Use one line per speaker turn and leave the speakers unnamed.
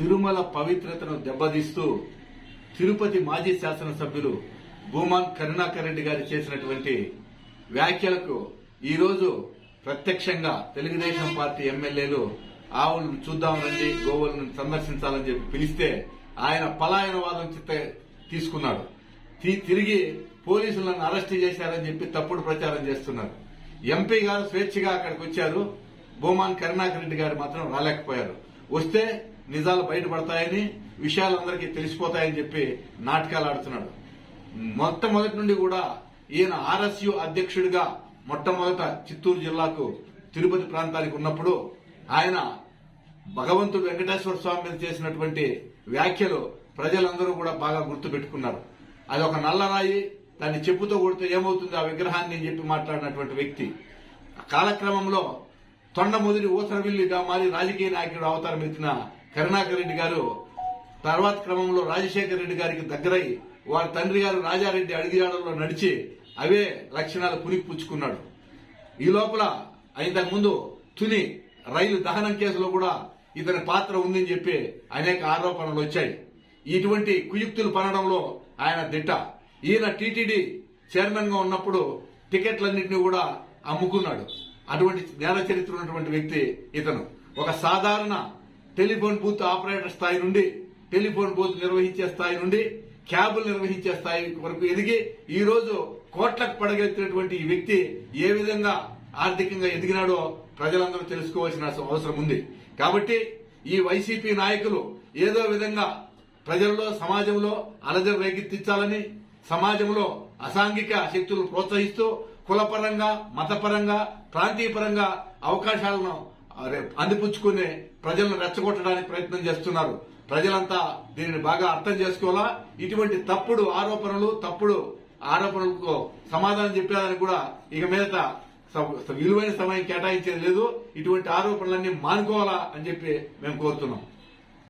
తిరుమల పవిత్రతను దెబ్బతీస్తూ తిరుపతి మాజీ శాసనసభ్యులు భూమాన్ కరుణాకర్ రెడ్డి గారు చేసినటువంటి వ్యాఖ్యలకు ఈరోజు ప్రత్యక్షంగా తెలుగుదేశం పార్టీ ఎమ్మెల్యేలు ఆవులను చూద్దాం రండి గోవులను సందర్శించాలని చెప్పి పిలిస్తే ఆయన పలాయనవాదం చిత్త తీసుకున్నాడు. తి- తిరిగి పోలీసులను అరెస్ట్ చేశారని చెప్పి తప్పుడు ప్రచారం చేస్తున్నారు. ఎంపీ గారు స్వేచ్ఛగా అక్కడికి వచ్చారు. భూమాన్ కరుణాకర్ రెడ్డి గారు మాత్రం రాలేకపోయారు. వస్తే నిజాలు బయటపడతాయని విషయాలందరికీ తెలిసిపోతాయని చెప్పి నాటకాలు ఆడుతున్నాడు. మొట్టమొదటి నుండి కూడా ఈయన ఆర్ఎస్యు అధ్యక్షుడిగా మొట్టమొదట చిత్తూరు జిల్లాకు తిరుపతి ప్రాంతానికి ఉన్నప్పుడు ఆయన భగవంతుడు వెంకటేశ్వర స్వామి మీద చేసినటువంటి వ్యాఖ్యలు ప్రజలందరూ కూడా బాగా గుర్తు పెట్టుకున్నారు అది ఒక నల్లరాయి దాన్ని చెప్పుతో కొడితే ఏమవుతుంది? ఆ విగ్రహాన్ని చెప్పి మాట్లాడినటువంటి వ్యక్తి. కాలక్రమంలో తొండముదిరి ఊసరవిల్లిగా మారి రాజకీయ నాయకుడు అవతారం ఎత్తిన కరుణాకర్ రెడ్డి గారు తర్వాత క్రమంలో రాజశేఖర రెడ్డి గారికి దగ్గరై వారి తండ్రి గారు రాజారెడ్డి అడిగిరాడంలో నడిచి అవే లక్షణాలు పునికి పుచ్చుకున్నాడు ఈ లోపల ఇంతకుముందు తుని రైలు దహనం కేసులో కూడా ఇతని పాత్ర ఉందని చెప్పి అనేక ఆరోపణలు వచ్చాయి. ఇటువంటి కుయుక్తులు పనడంలో ఆయన దిట్ట. ఈయన టీటీడీ చైర్మన్గా ఉన్నప్పుడు టికెట్లన్నింటినీ కూడా అమ్ముకున్నాడు. అటువంటి జ్ఞాన చరిత్ర ఉన్నటువంటి వ్యక్తి ఇతను. ఒక సాధారణ టెలిఫోన్ బూత్ ఆపరేటర్ స్థాయి నుండి టెలిఫోన్ బూత్ నిర్వహించే స్థాయి నుండి క్యాబులు నిర్వహించే స్థాయి వరకు ఎదిగి ఈ రోజు కోట్లకు పడగెత్తినటువంటి ఈ వ్యక్తి ఏ విధంగా ఆర్థికంగా ఎదిగినాడో ప్రజలందరూ తెలుసుకోవాల్సిన అవసరం ఉంది. కాబట్టి ఈ వైసీపీ నాయకులు ఏదో విధంగా ప్రజల్లో సమాజంలో అలజడి రేకెత్తించాలని సమాజంలో అసాంఘిక శక్తులను ప్రోత్సహిస్తూ కులపరంగా మతపరంగా ప్రాంతీయపరంగా అవకాశాలను అందిపుచ్చుకునే ప్రజలను రెచ్చగొట్టడానికి ప్రయత్నం చేస్తున్నారు. ప్రజలంతా దీనిని బాగా అర్థం చేసుకోవాలా? ఇటువంటి తప్పుడు ఆరోపణలు తప్పుడు ఆరోపణలకు సమాధానం చెప్పేదానికి కూడా ఇక మీదట విలువైన సమయం కేటాయించేది లేదు. ఇటువంటి ఆరోపణలన్నీ మానుకోవాలా అని చెప్పి మేము కోరుతున్నాం.